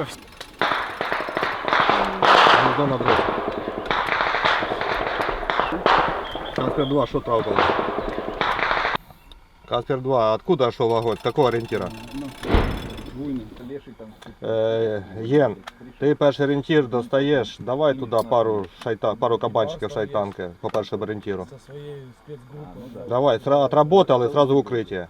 рухався. Гнездо на дрот. Каспер 2, что трапилось? Каспер 2, откуда шел огонь? Какого ориентира? Е, Єн, ти перший орієнтір достаєш, давай туди пару, шайта, пару кабанчиків шайтанки по першому орієнтиру. Давай, сра- отработали, сразу в укриття.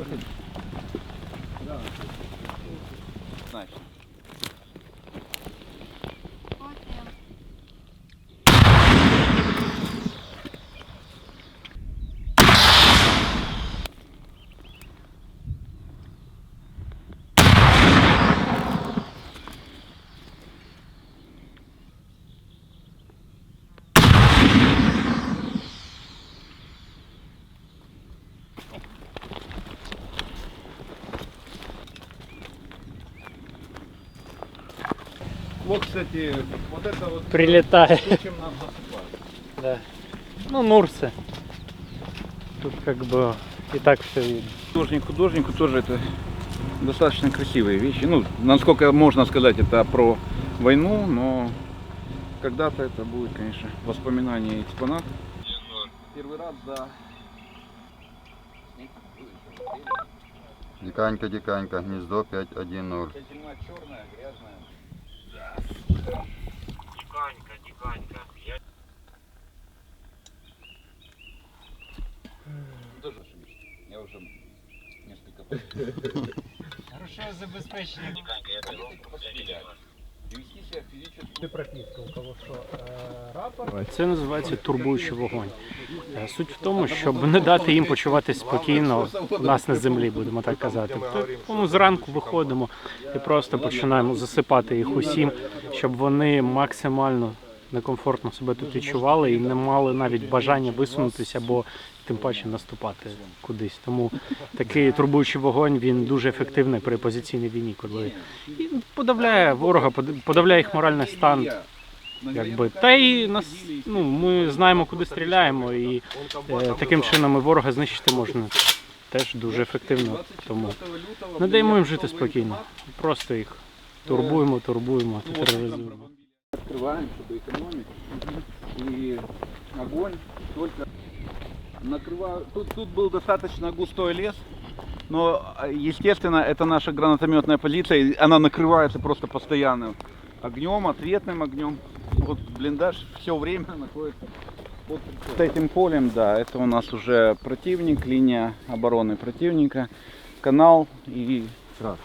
Bakın. Вот, кстати, вот это вот Прилітає. то, чем нам засыпают. Да. Ну, Нурсы. Тут как бы и так все видно. Художник художнику тоже это достаточно красивые вещи. Ну, насколько можно сказать, это про войну, но когда-то это будет, конечно, воспоминание и экспонат. Первый раз за Диканька, диканька, гнездо 510. тюрьма черная, грязная. Диканька, тихонько. Я Тоже ошибись. Я уже несколько Хорошо забезпечення. Тихонько, я беру. Це називається турбуючий вогонь. Е, Суть в тому, щоб не дати їм почувати спокійно у нас на землі, будемо так казати. Тому зранку виходимо і просто починаємо засипати їх усім, щоб вони максимально некомфортно себе тут відчували і не мали навіть бажання висунутися або тим паче наступати кудись. Тому такий турбуючий вогонь він дуже ефективний при позиційній війні, коли він подавляє ворога, под- подавляє їх моральний стан. Якби та й нас ну ми знаємо, куди стріляємо, і е, таким чином і ворога знищити можна теж дуже ефективно. Тому не даємо їм жити спокійно. Просто їх турбуємо, турбуємо, тероризуємо. Открываем, чтобы экономить. И огонь только накрываю. Тут, тут был достаточно густой лес. Но, а, естественно, это наша гранатометная позиция. Она накрывается просто постоянно огнем, ответным огнем. Вот блиндаж все время находится под вот этим полем. Да, это у нас уже противник, линия обороны противника, канал и трасса.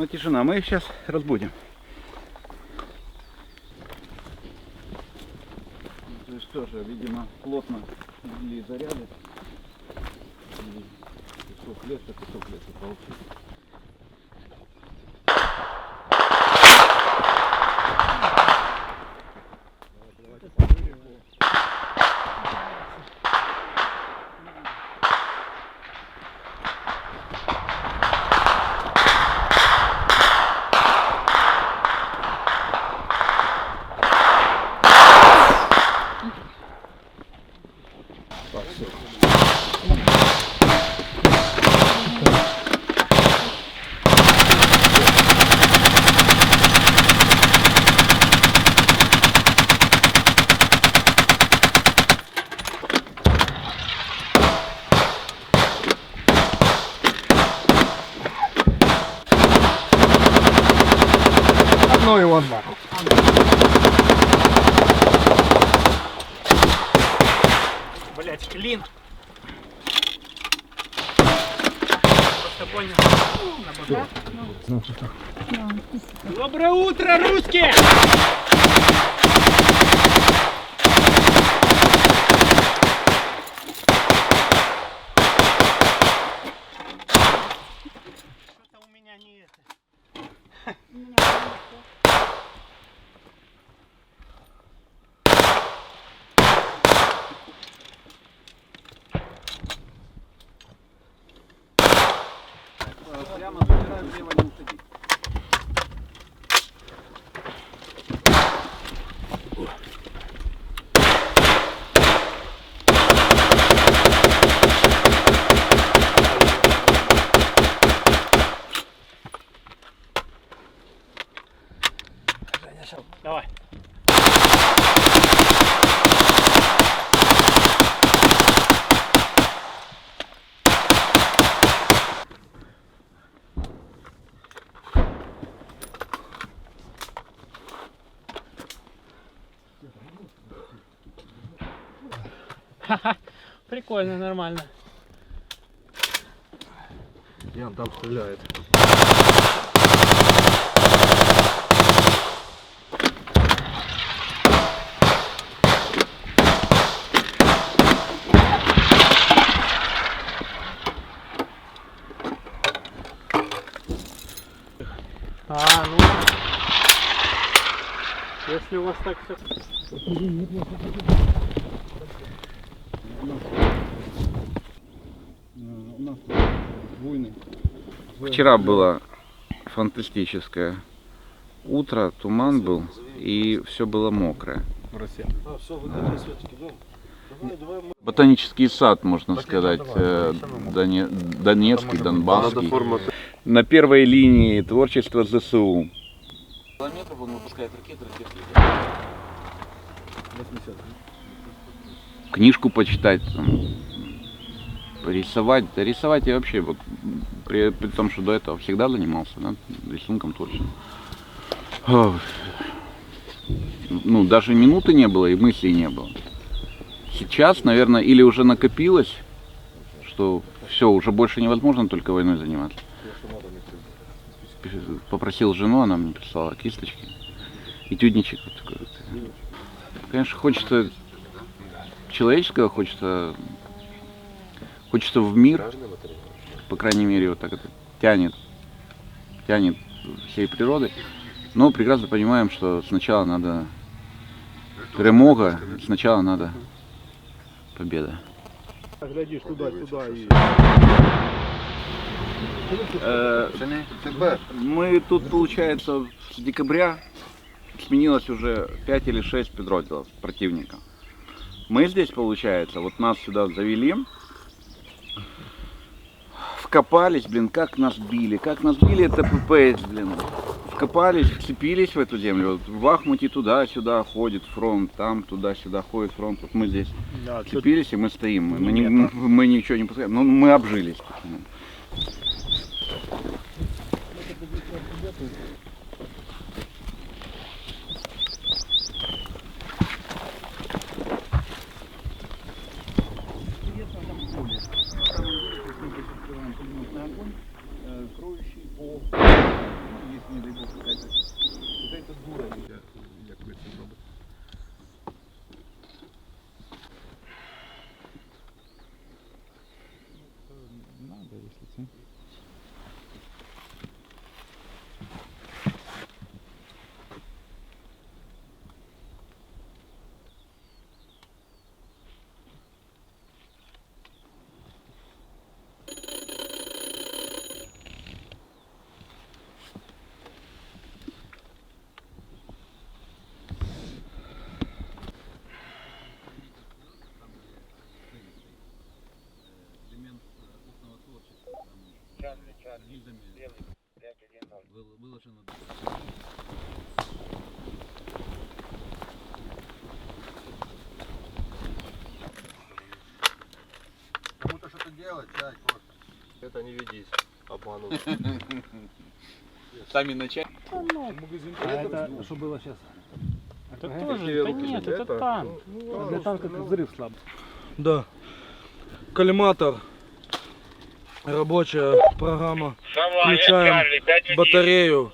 Но тишина. Мы их сейчас разбудим. То есть тоже, видимо, плотно ввели заряды. И кусок леса, кусок леса получился. его нахуй. Блять, клин. Просто понял. На бока. Доброе утро, русские! Прямо забираю влево, не уходи. Прикольно, нормально. Ян там стріляє. А, ну. Если у вас так все. Вчера было фантастическое утро, туман был, и все было мокрое. Ботанический сад, можно сказать, э, Доне- Донецкий, Донбасский. На первой линии творчества ЗСУ. километров он выпускает ракеты, ракеты. Книжку почитать, там, порисовать. Да рисовать я вообще, вот, при, при том, что до этого всегда занимался, да, рисунком. Ох. Ну, даже минуты не было и мыслей не было. Сейчас, наверное, или уже накопилось, что все, уже больше невозможно только войной заниматься. Попросил жену, она мне прислала кисточки. Этюдничек вот такой вот. Конечно, хочется человеческого, хочется, хочется в мир, по крайней мере, вот так это тянет, тянет всей природы. Но прекрасно понимаем, что сначала надо перемога, сначала надо победа. Глядиш туди, туди і. Э, Мы тут, получается, с декабря сменилось уже 5 или 6 подрозділів противника. Мы здесь, получается, вот нас сюда завели, вкопались, блин, как нас били, как нас били, это ППС, блин. Вкопались, вцепились в эту землю. Вот в Бахмуте туда-сюда ходит фронт, там туда-сюда ходит фронт. Вот мы здесь Да, вцепились, и мы стоим. Мы, мы, не- мы ничего не пускаем. Ну, мы обжились. 行。Ну. Кому-то что-то делать, чай, просто. Это не ведись, обманут. Сами начать. А это, Что было сейчас? это тоже, да руки? нет, это Это? танк. Для танка это взрыв слаб. Да. Коллиматор. Рабочая программа. Включаем Чарли, 5 Батарею,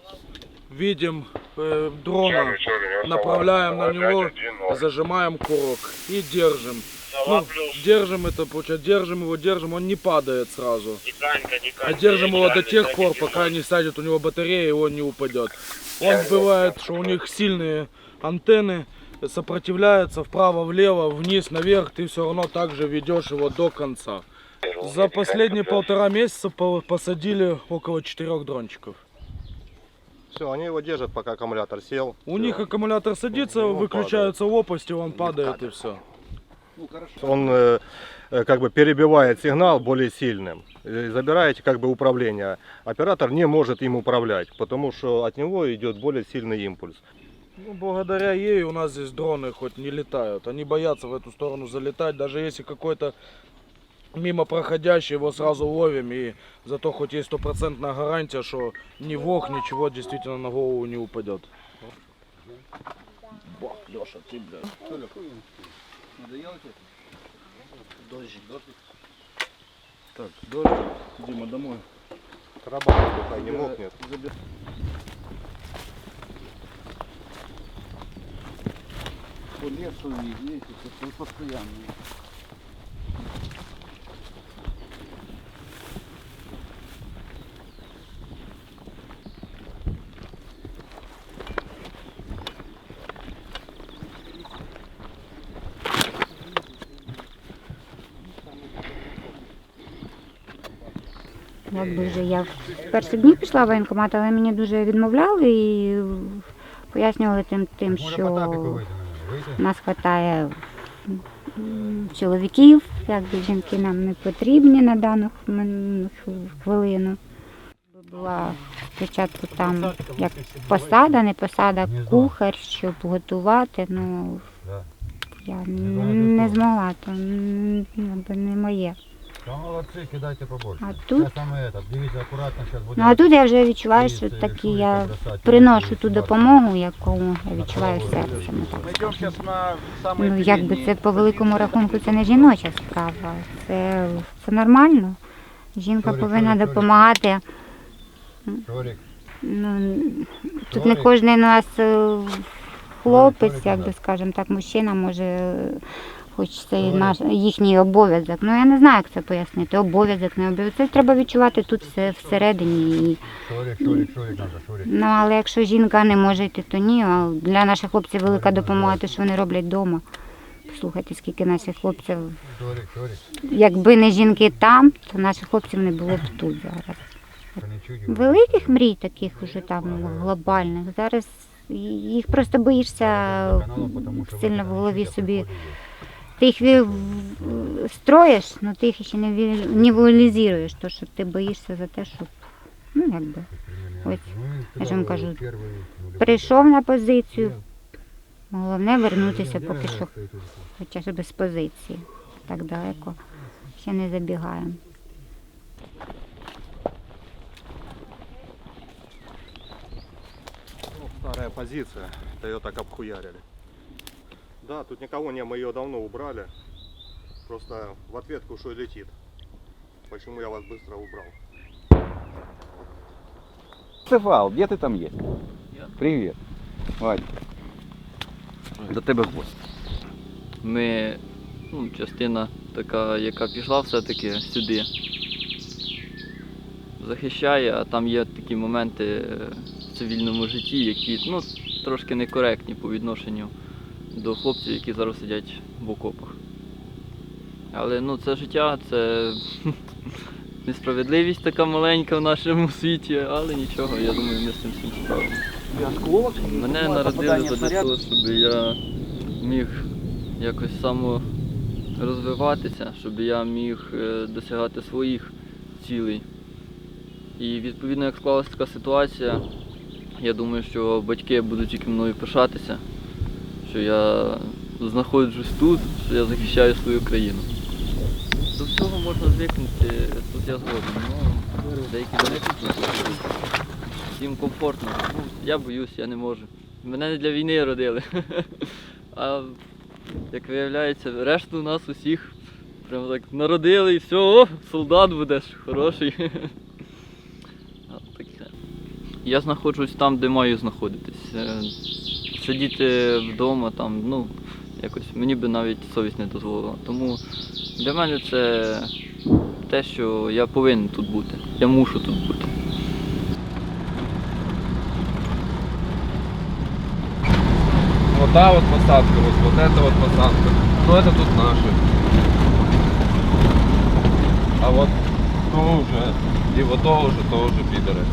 видим э, дрона, направляем на него, зажимаем курок и держим. Ну, держим это, получается, держим его, держим, он не падает сразу. А держим его до тех пор, пока не сядет у него батарея и он не упадет. Он бывает, что у них сильные антенны, сопротивляются вправо-влево, вниз, наверх, ты все равно также ведешь его до конца. За последние полтора месяца по- посадили около четырех дрончиков. Все, они его держат, пока аккумулятор сел. У Всё. них аккумулятор садится, Он выключаются лопасти, он падает и все. Ну хорошо. Он э, э, как бы перебивает сигнал более сильным. И Забираете как бы управление. Оператор не может им управлять, потому что от него идет более сильный импульс. Ну, благодаря ей у нас здесь дроны хоть не летают. Они боятся в эту сторону залетать. Даже если какой-то мимо проходящий, его сразу ловим. И зато хоть есть стопроцентная гарантия, что ни вог, ничего действительно на голову не упадет. Бах, Леша, ты, блядь. Надоело тебе? Дождик. Так, дождик. Дима, домой. Карабан пока не мокнет. По лесу это постоянно. Якби вже я в перші дні пішла в воєнкомат, але мені дуже відмовляли і пояснювали тим, тим що нас вистачає чоловіків, якби жінки нам не потрібні на дану хвилину. Була спочатку там як посада, не посада, кухар, щоб готувати. Ну я не змогла, то не моє. Да молодцы, кидайте побольше. А тут Сейчас саме этот, дивіться акуратно, сейчас буде. Ну а тут я вже відчуваю, що Дивіться, такі якщо я їх бросати, приношу якщо ту їх допомогу, яку я відчуваю серцем. так Мы идем скажемо. сейчас на самые Ну якби передние це по великому рахунку це не жіноча справа. Це, це нормально. Жінка Сорі, повинна сорі, сорі. допомагати. Шорик, Ну тут Сорі. не кожен у нас е, хлопець, сорі, якби да. скажемо так, мужчина може. Хоч це і наш їхній обов'язок. Ну я не знаю, як це пояснити. Обов'язок, не обов'язок. Це треба відчувати тут все всередині. І шорик, шорик надо, шорик. Ну, але якщо жінка не може йти, то ні. А для наших хлопців велика допомога, те, що вони роблять вдома. Послухайте, скільки наших хлопців, Шорик, шорик. якби не жінки там, то наших хлопців не було б тут зараз. Великих мрій таких уже там глобальних. Зараз їх просто боїшся сильно в голові собі. Ти їх строїш, але ти їх ще не вуалізуєш, то що ти боїшся за те, щоб ну якби. Ось, Ну, я ж вам кажу, прийшов на позицію. Головне вернутися поки що хоча б без позиції. Так далеко ще не забігаємо. Ну, старая позиция. Это ее так обхуярили. Да, тут никого не, мы ее давно убрали. Просто в ответку что и летит. Почему я вас быстро убрал? Цевал, где ты там есть? Привет. Вадь. До тебе гость. Ми, ну, частина така, яка пішла все-таки сюди, захищає, а там є такі моменти е, в цивільному житті, які ну, трошки некоректні по відношенню до хлопців, які зараз сидять в окопах. Але ну, це життя, це несправедливість така маленька в нашому світі, але нічого, я думаю, ми з цим всім справимося. Мене народили для того, щоб я міг якось само розвиватися, щоб я міг е, досягати своїх цілей. І відповідно, як склалася така ситуація, я думаю, що батьки будуть тільки мною пишатися, що я знаходжусь тут, що я захищаю свою країну. До всього можна звикнути, тут я згоден. Ну, деякі хочуть. Всім комфортно. Ну, я боюсь, я не можу. Мене не для війни родили. А як виявляється, решту нас усіх Прямо так народили і все, о, солдат будеш, хороший. Я знаходжусь там, де маю знаходитись Е, Сидіти вдома там, ну, якось мені би навіть совість не дозволила. Тому для мене це те, що я повинен тут бути. Я мушу тут бути. Вот та вот посадка, вот, вот эта вот посадка. Ну это тут наши. А вот то уже, и вот то уже, то уже пидоры.